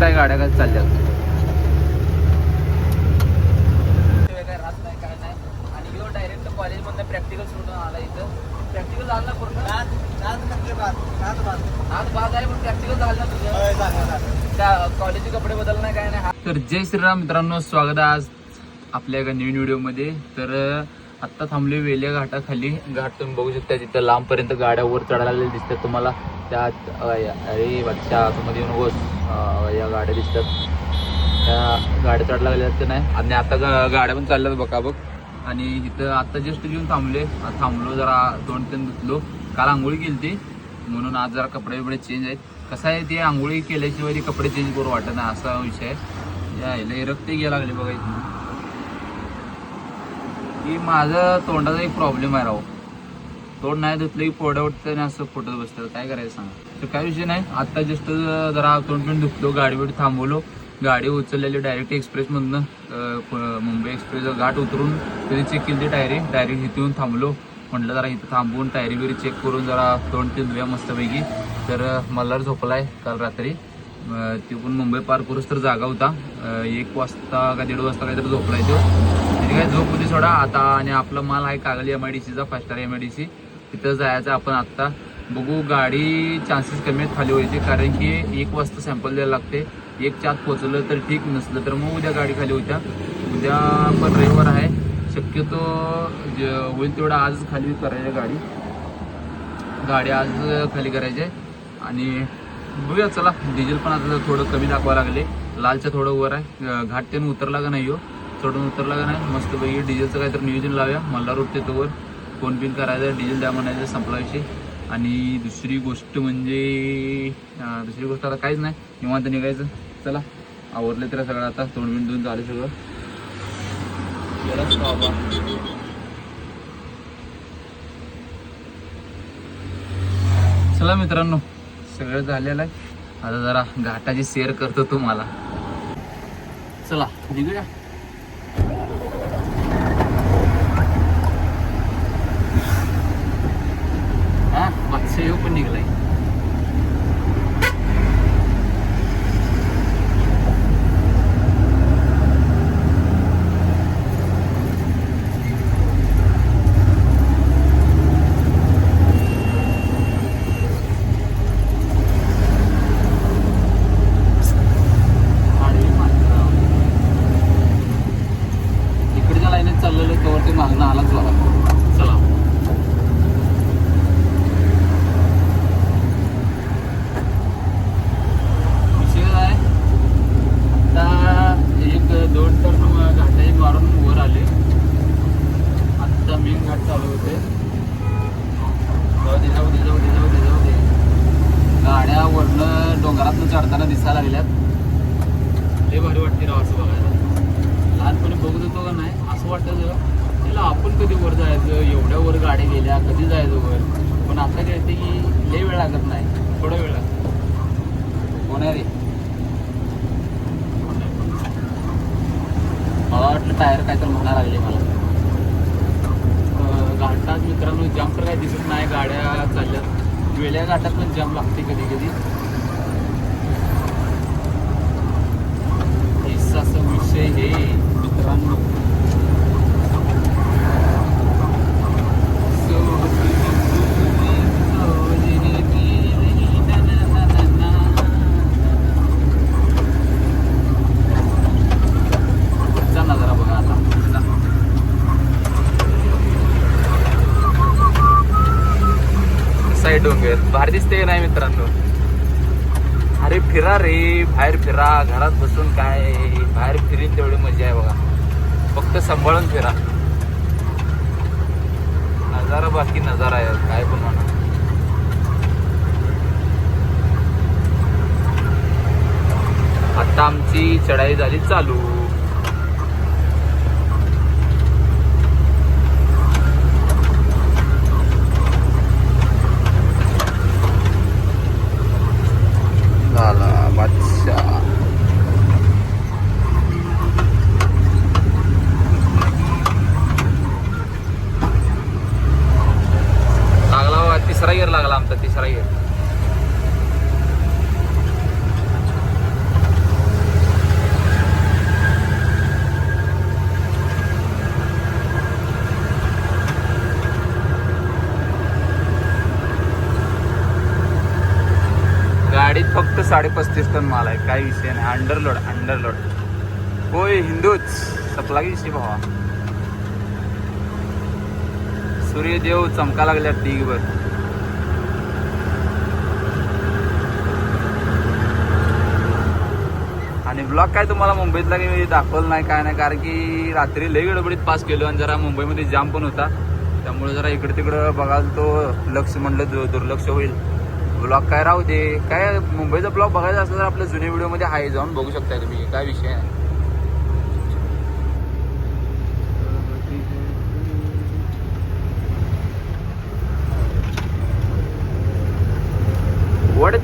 बघताय गाड्या काय चालल्या डायरेक्ट कॉलेज प्रॅक्टिकल सोडून आला इथं प्रॅक्टिकल झालं ना पूर्ण आज बाद आहे पण प्रॅक्टिकल झालं ना तुझं त्या कॉलेजचे कपडे बदल नाही काय नाही तर जय श्रीराम मित्रांनो स्वागत आहे आज आपल्या एका नवीन व्हिडिओमध्ये. तर अं, आत्ता थांबले वेल्या घाटाखाली. घाट तुम्ही बघू शकता तिथं लांबपर्यंत गाड्यावर चढायला दिसतात. तुम्हाला त्यात अरे बच्चा आतमध्ये येऊन बस. या गाड्या दिसतात. त्या गाड्या चढला गेल्या तर नाही? आणि आता गा- गाड्या पण चालल्यात बघा बघ. आणि इथं आता जस्ट येऊन थांबले थांबलो जरा दोन तीन धुतलो काल आंघोळी केली ती म्हणून आज जरा कपडे बिपडे चेंज आहेत. कसं आहे ते आंघोळी केल्याशिवाय ते कपडे चेंज करू वाटत नाही असा विषय आहे. यायला रक्त घ्यायला लागले बघा इथून. की माझं तोंडाचा एक प्रॉब्लेम आहे राव. तोंड नाही धुतलं की पोडा उठतं आणि असं फुटत बसतं काय करायचं सांगा? तर काय विषय नाही. आता जस्ट जरा तोंड पण धुतलो गाडी बिडी थांबवलो. गाडी उचललेली डायरेक्ट एक्सप्रेसमधनं मुंबई एक्सप्रेस घाट उतरून तिथे चेक केली ती टायरी डायरेक्ट इथे येऊन थांबलो. म्हटलं जरा इथं थांबून टायरी बिरी चेक करून जरा तोंड तीन धुया मस्तपैकी. तर मला मल्हार झोपलाय काल रात्री. अं, ती पण मुंबई पार करूच तर जागा होता. एक वाजता का दीड वाजता काहीतरी झोपलाय तो. तिथे काय झोप होती सोडा. आता आणि आपला माल आहे कागल एम आय डी सीचा faster M I D C तिथं जायचं आपण आत्ता. बघू गाडी चान्सेस कमी आहेत खाली व्हायचे कारण की एक वाजता सॅम्पल द्यायला लागते. एक चात पोचलं तर ठीक नसलं तर मग उद्या गाडी खाली होत्या. उद्या पण रविवार आहे. शक्यतो जे होईल तेवढं आज खाली करायची गाडी. गाडी आज खाली करायची आहे. आणि बघूया चला. डिझेल पण आता थोडं कमी दाखवा लागले. लालच्या थोडं वर आहे. अं, घाट त्यानं उतरला का नाही हो? चढून उतरला का नाही? मस्तपैकी डिझेलचं काहीतरी नियोजन लावूया. मला रोड वर. फोन पिन करायचं डिझेल द्या म्हणायचं संपला विषय. आणि दुसरी गोष्ट म्हणजे दुसरी गोष्ट आता काहीच नाही. निवांत निघायचं. चला आवरले तर सगळं आता. तोंड बिंड धुवून झालं सगळं. बाबा चला मित्रांनो सगळं झालेलं आहे. आता जरा घाटाची शेअर करतो तुम्हाला. चला निघूया. हा मागच्या येऊ पण निघलाय आडवी मात्र. इकडच्या लाईनीत चाललेलं तोवर ते मागणं आलाच बघा चला विषय काय आहे? आता एक दोन टर्न घाटाई मारून वर आले आत्ता मेन घाट चालू होते. जाऊ दे जाऊ दे जाऊ दे जाऊ दे जाऊ दे. गाड्या वरनं डोंगरातनं चढताना दिसायला लागल्यात. लय भारी वाटते राव असं बघायला. लहानपणी बघत होतो का नाही असं वाटायचं त्याला आपण कधी वर जायचं एवढ्या वर गाड्या गेल्या कधी जायचं वर? पण आता काय ते की लय वेळ लागत नाही. थोडा वेळ लागतो. कोण आहे. रे मला वाटलं टायर काय तर म्हणा लागले मला. घाटात मित्रांनो जाम तर काही दिसत नाही गाड्या चालल्यात. वेळ्या घाटात पण जाम लागते कधी कधी. विषय हे. मित्रांनो चा नजारा बघा आता आहे डोंगर. भारी दिसते नाही मित्रांनो? अरे फिरा रे बाहेर फिरा. घरात बसून काय? बाहेर फिरीन तेवढी मजा आहे बघा. फक्त सांभाळून फिरा. नजारा बाकी नजारा आहे. काय पण म्हणा. आता आमची चढाई झाली चालू झाला बादशाह लागला बा, तिसरा गिअर लागला आमचा तिसरा गिअर फक्त साडे पस्तीस टन माल आहे. काही विषय नाही. अंडरलोड अंडरलोड होय हिंदूच. सपला की विषय भावा. सूर्यदेव चमका लागल्या डिगवर आणि ब्लॉग काय तुम्हाला मुंबईतला काही दाखवलं नाही काय नाही कारण की रात्री लई गडबडीत पास केलो आणि जरा मुंबईमध्ये जाम पण होता. त्यामुळे जरा इकडे तिकडं बघाल तो लक्ष म्हणलं दु- दुर्लक्ष होईल. ब्लॉग काय राहू दे. काय मुंबईचा ब्लॉग बघायचा असलं तर आपल्या जुन्या व्हिडिओमध्ये आहे जाऊन बघू शकता तुम्ही. काय विषय आहे? वड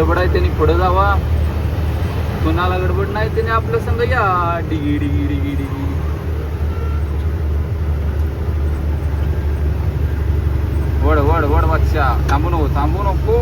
गडबड आहे त्यांनी पुढे जावा. कुणाला गडबड नाही त्याने आपलं संग या. डिगी डिगी डिगी डिगी. वड वड वड बादशा थांबू नको थांबू नको.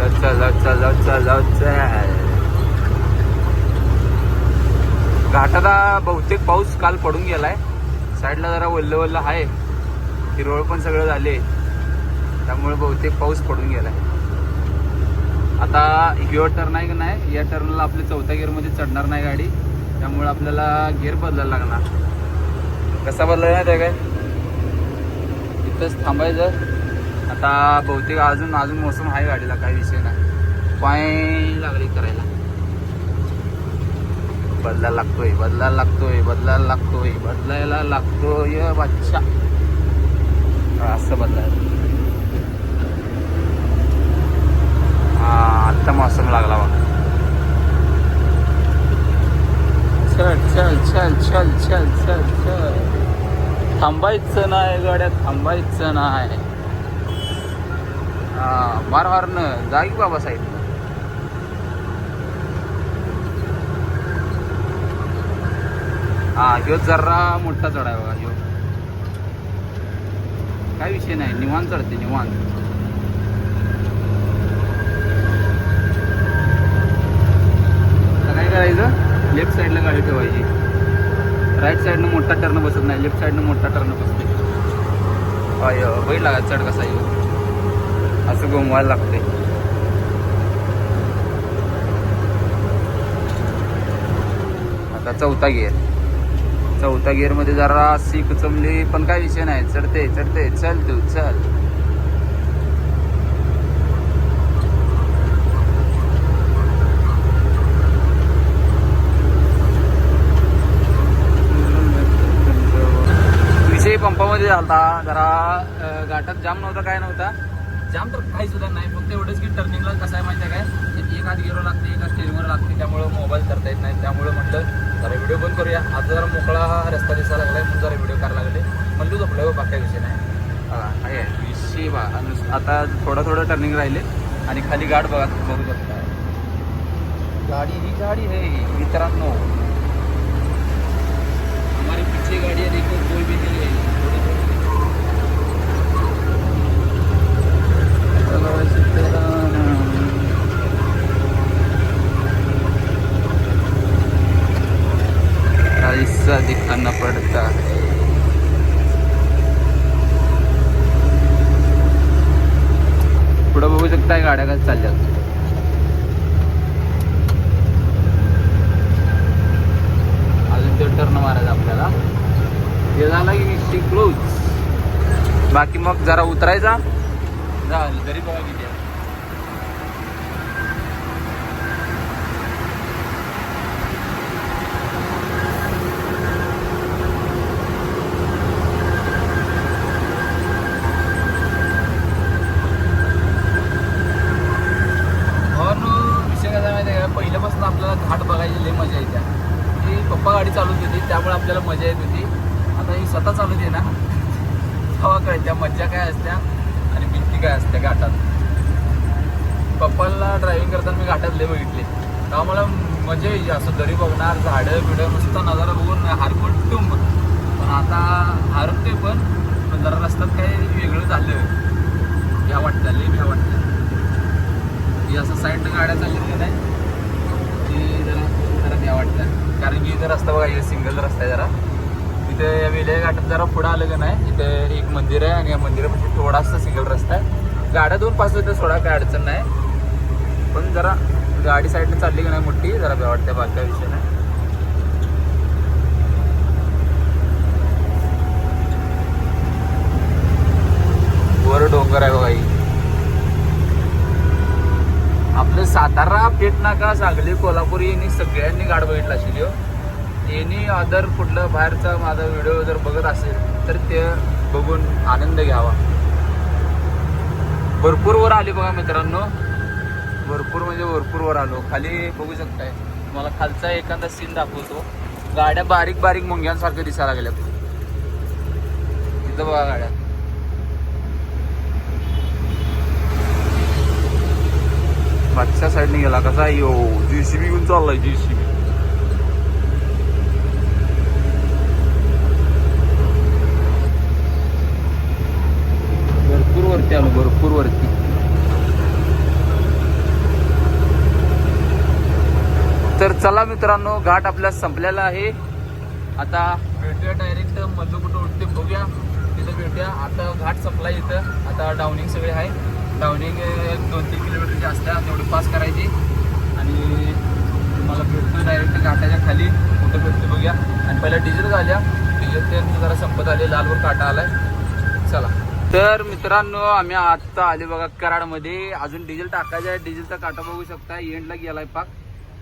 चल चल चल चल चल घाटाला बहुतेक पाऊस काल पडून गेलाय. साईडला जरा वल्ल वल्ल आहे. हिरवळ पण सगळं झाले त्यामुळे बहुतेक पाऊस पडून गेलाय. आता ह्यो टर्न आहे का नाही या टर्नला आपल्या चौथ्या गिअरमध्ये चढणार नाही गाडी. त्यामुळे आपल्याला गिअर बदलायला लागणार. कसा बदलायला नाही काय? इथंच थांबायचं आता बहुतेक अजून अजून मोसम आहे गाडीला काही विषय नाही. पाय लागली करायला. बदलायला लागतोय बदलायला लागतोय बदलायला लागतोय बदलायला लागतोय बादशा असं बदलायला हा आत्ता मोसम लागला बघा चल चल चल चल चल चल चल थांबायचं नाही गाड्या थांबायचं नाही. हा मार मारनं जागी बाबा साहेब हा ह्यो जरा मोठा चढाय आहे बघा ह्यो. काय विषय नाही निवांत चढते निवांत. काय करायचं? लेफ्ट साईडला गाडी ठेवायची. राईट साईडनं मोठा टर्न बसत नाही लेफ्ट साईडनं मोठा टर्न बसते अय बैल लागा चढ कसा येऊ असं घुमवायला लागते आता चौथा गिअर चौथा गिअरमध्ये जरा सीक चमली पण काय विषय नाही. चढते चढते चल तू चल विषय झालता जरा घाटात जाम नव्हता काय नव्हता. जाम तर काही सुद्धा नाही फक्त एवढंच की टर्निंगला कसं आहे माहिती आहे काय? एक हात गिरो लागते एका स्टेरिंगवर लागते त्यामुळे मोबाईल करता येत नाही. त्यामुळे म्हटलं जरा व्हिडिओ बंद करूया. आता जरा मोकळा रस्ता दिसायला लागलाय म्हणून जरा व्हिडिओ करायला लागले. म्हणलं झोपलं बाकी काही विषय नाही. हा, आहे. विषय बा आता थोडं थोडं टर्निंग राहिले. आणि खाली गाड बघा बघू शकता. गाडी ही गाडी है मित्रांनो. हमारी पीछे गाड़ी है देखो कोई भी नहीं है थोड़ी थोड़ी चलो ऐसे तेरा ऐसा दिखाना पड़ता. है पुढं बघू शकताय गाड्या कसं चालल्या अजून ते टर्न मारायचा आपल्याला. हे झालं की क्लोज बाकी मग जरा उतरायचा. झालं तरी बघा किती आहे. हो, और विषय कसा माहिती आहे का? पहिल्यापासून आपल्याला घाट बघायची लय मजा येते. ही पप्पा गाडी चालवत होती त्यामुळे आपल्याला मजा येत होती. आता ही स्वतः चालवते ना. तेव्हा कळत्या मज्जा काय असत्या आणि काय असते घाटात. पप्पाला ड्रायव्हिंग करताना मी घाटात लय बघितले. तेव्हा मला मजा यायची असं दरी बघणार झाडं बिडं मस्त नजारा बघून हारकोट टुंब. पण आता हारतोय पण जरा रस्त्यात काही वेगळं झालं घ्या वाटतं लय भ्या वाटतं की असं साईड गाड्या चालल्या की नाही? ती जरा जरा भ्या वाटतं कारण की इथं रस्ता बघा सिंगल रस्ता आहे जरा. इथे या विलय घाटात जरा पुढं आलं का नाही इथे एक मंदिर आहे आणि या मंदिरामध्ये थोडासा सिंगल रस्ता आहे. गाड्या दोन पाच होत्या सोडा काय अडचण नाही. पण जरा गाडी साईडने चालली का नाही मोठी जरा भ्या वाटते बाकी विषय नाही. वर डोंगर आहे बघा आपलं सातारा पेट नाका सांगली कोल्हापूर यांनी सगळ्यांनी गाड बघितला असेल एनी अदर कुठलं बाहेरचा माझा व्हिडिओ जर बघत असेल तर ते बघून आनंद घ्यावा. भरपूर वर आली बघा मित्रांनो. भरपूर म्हणजे भरपूर वर आलो. खाली बघू शकताय. तुम्हाला खालचा एखादा सीन दाखवतो. गाड्या बारीक बारीक मुंग्यांसारख्या दिसायला लागल्या. तिथं बघा गाड्या. मागच्या साईडने गेला कसा? यो जीसीबी घेऊन चाललाय जीसीबी भरपूर वरती आलो भरपूर वरती तर चला मित्रांनो घाट आपल्या संपलेला आहे. आता भेटूया डायरेक्ट मधलं कुठं उठते बघूया. तिथं भेटूया. आता घाट संपला इथं. आता डाऊनिंग सगळे आहे. डाऊनिंग एक दोन तीन किलोमीटरची असते तेवढी पास करायची. आणि तुम्हाला भेटतो डायरेक्ट घाटाच्या खाली. कुठं भेटतो बघूया. आणि पहिला डिझेल झाल्या डिझेल ते जरा संपत आले लालवर काटा आलाय. चला. तर मित्रांनो आम्ही आत्ता आले बघा कराडमध्ये. अजून डिझेल टाकायचं आहे. डिझेलचा काटा बघू शकता. एंडला गेलाय पाक.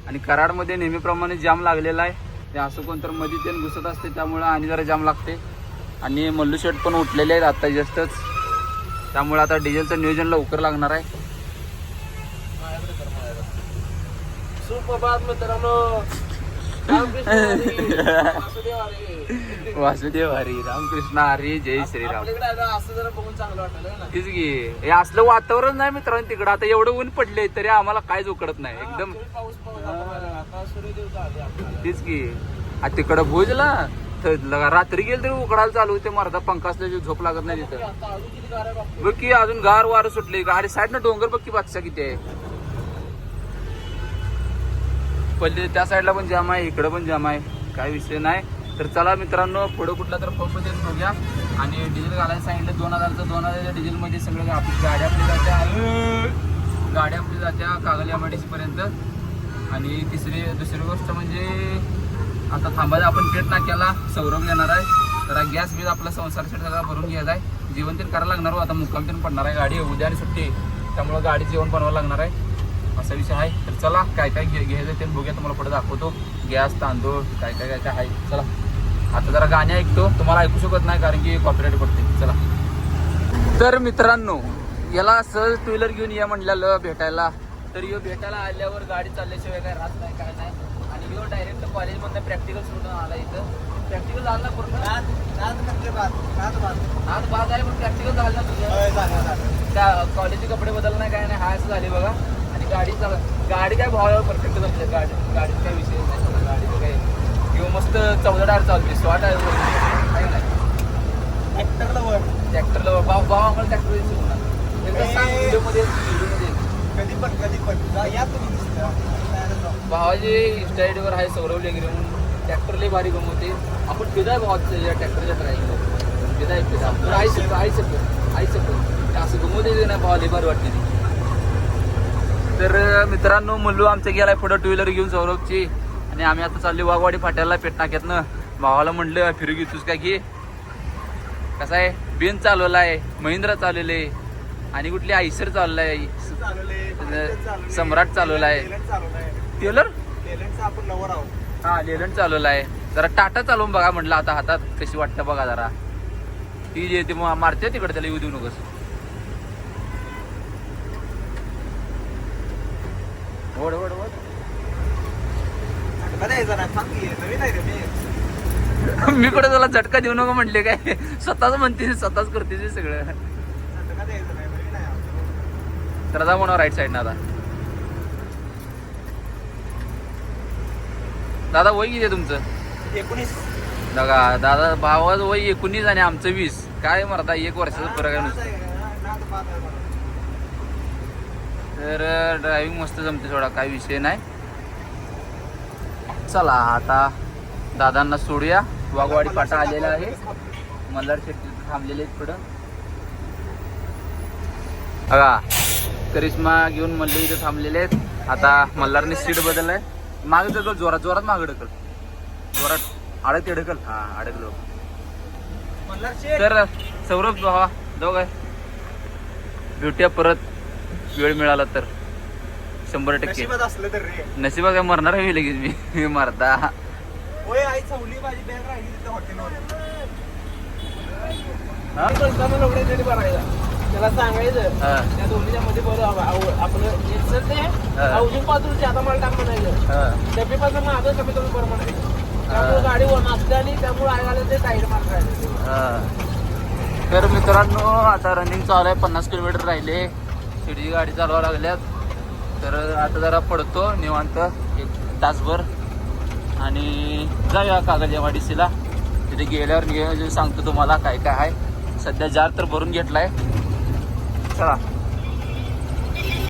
आणि कराडमध्ये नेहमीप्रमाणे जाम लागलेला आहे. ते असं कोणतरमध्ये ते घुसत असते त्यामुळं आणि जरा जाम लागते. आणि मल्लू शेट पण उठलेले आहेत आता जस्टच. त्यामुळे आता डिझेलचं नियोजन लवकर लागणार आहे. वासुदेव हरी. वासुदेव हरी रामकृष्ण हरी जय श्रीराम. तीच की. हे असलं वातावरण नाही मित्रांनो तिकडं. आता एवढं ऊन पडले तरी आम्हाला काहीच उकडत नाही. एकदम तीच की. आ तिकडं भोजला तर रात्री गेल तरी उकडायला चालू होते मारता पंखा असल्याची झोप लागत नाही तिथं. बघ की अजून गार वारं सुटले. गाडी साईड ना डोंगर बघ की बादशा किती आहे. पहिले त्या साईडला पण जाम आहे इकडं पण जाम आहे. काय विषय नाही. तर चला मित्रांनो पुढं कुठला तर पंप देऊन बघूया. आणि डिझेल घालायला सांगितलं दोन हजारचं दोन हजारच्या डिझेलमध्ये सगळं आपली गाड्या आपली जात्या गाड्या आपली जात्या कागल एम पर्यंत. आणि तिसरी दुसरी गोष्ट म्हणजे आता थांबायला आपण पेट नाक्याला सौरभ येणार आहे. जरा गॅस बिल आपला संसार सगळा भरून घ्यायचा आहे. जेवण तेन करायला लागणार हो आता मुक्काम तेन पडणार आहे गाडी उद्या आणि सुट्टी. त्यामुळं गाडी जेवण बनवायला लागणार आहे. असा विषय आहे. तर चला काय काय घे घ्यायचं ते बघूया तुम्हाला पुढे दाखवतो. गॅस तांदूळ काय काय काय काय आहे. चला. आता जरा गाणी ऐकतो. तुम्हाला ऐकू शकत नाही कारण की कॉपीराईट पडते. चला. तर मित्रांनो याला सहज टू व्हीलर घेऊन या म्हटल्यालं भेटायला. तर यो भेटायला आल्यावर गाडी चालल्याशिवाय काय राहत नाही काय नाही. आणि यो डायरेक्ट कॉलेजमधनं प्रॅक्टिकल सोडून आला इथं. प्रॅक्टिकल झालं ना पूर्ण? आज बाद आहे पण प्रॅक्टिकल झालं ना तुझं? त्या कॉलेजचे कपडे बदल नाही काय नाही हा असं झाले बघा. आणि गाडी चाल गाडी काय भावावर परफेक्ट जमते गाडी गाडीत काय विषय नाही. गाडीचं काय. किंवा मस्त चौदा टायर चालते स्वाट आहे काय नाही? ट्रॅक्टरला भाव भाव आम्हाला ट्रॅक्टर व्हिडिओमध्ये व्हिडिओमध्ये कधी पण कधी पण. या तुम्ही दिसतं भावाचे इंस्टा आहे सौरव लेगरे म्हणून. ट्रॅक्टर लय भारी गमवते. आपण फिदा आहे भावाचं या ट्रॅक्टरच्या ड्राईव्ह फिदा आहे फिदा तुला आई शकतो आई शकतो आई शकतो असं गमवते नाही भावा लय भारी वाटते ती. तर मित्रांनो मुल्लू आमचं गेलाय पुढं टू व्हीलर घेऊन सौरभची. आणि आम्ही आता चाललो वाघवाडी फाट्याला पेटनाक्यातनं भावाला म्हणलं फिरू घेतोस का की? कसं आहे? बेन चालवला आहे महिंद्रा चालवले आणि कुठली आयसर चाललाय. सम्राट चालवला आहे टेलर हा लेलंड चालवला आहे जरा टाटा चालवून बघा म्हटलं आता हातात कशी वाटतं बघा जरा. ती जे ती मारते तिकडे त्याला येऊ देऊ नकोस. ओढ ओढ ओढ. मी. कुठे त्याला झटका देऊ नको म्हटले काय? स्वतःच म्हणते स्वतःच करते सगळं कधी यायचं नाही नवीन आहे तर जा म्हणा राईट साईडनं आता. दादा वय किती तुमचं? एकोणीस. बघा दादा भावाचं वय एकोणीस आणि आमचं वीस. काय मरदा एक वर्षाचा फरक आहे नुसतं. तर ड्रायव्हिंग मस्त जमते थोडा काही विषय नाही. चला आता दादांना सोडूया. वाघवाडी फाटा आलेला आहे. मल्हार शेट्टी थांबलेले आहेत पुढं. बघा करिश्मा घेऊन मल्ली इथं थांबलेले आहेत. आता मल्हारने सीट बदललाय. मागे ढकल जोरात जोरात मागे ढकल. जोरात अडक अडकल हा अडकलो तर सौरभ भावा जाऊ काय? भेटूया परत. वेळ मिळाला तर. शंभर टक्के. नशिबा काय मरणार आहे लगेच मी. मारता. हॉटेलवर त्याला सांगायचं त्या दोन्हीच्या मध्ये बरं आपलं एकच ते. हाऊसिंगपासून आता मला टाक म्हणायचं. हा. डबे पासून माझं कमी कमी बरं म्हणायचं. त्यामुळे गाडी नसते आणि त्यामुळे आयला ते साईड मारता हा. तर मित्रांनो आता रनिंग चालू आहे पन्नास किलोमीटर राहिले. शिडीची गाडी चालवा लागल्यात. तर आता जरा पडतो निवांत एक तासभर. आणि जाऊया कागलवाडीसीला तिथे गेल्यावर सांगतो तुम्हाला काय काय आहे. सध्या जार तर भरून घेतलाय चला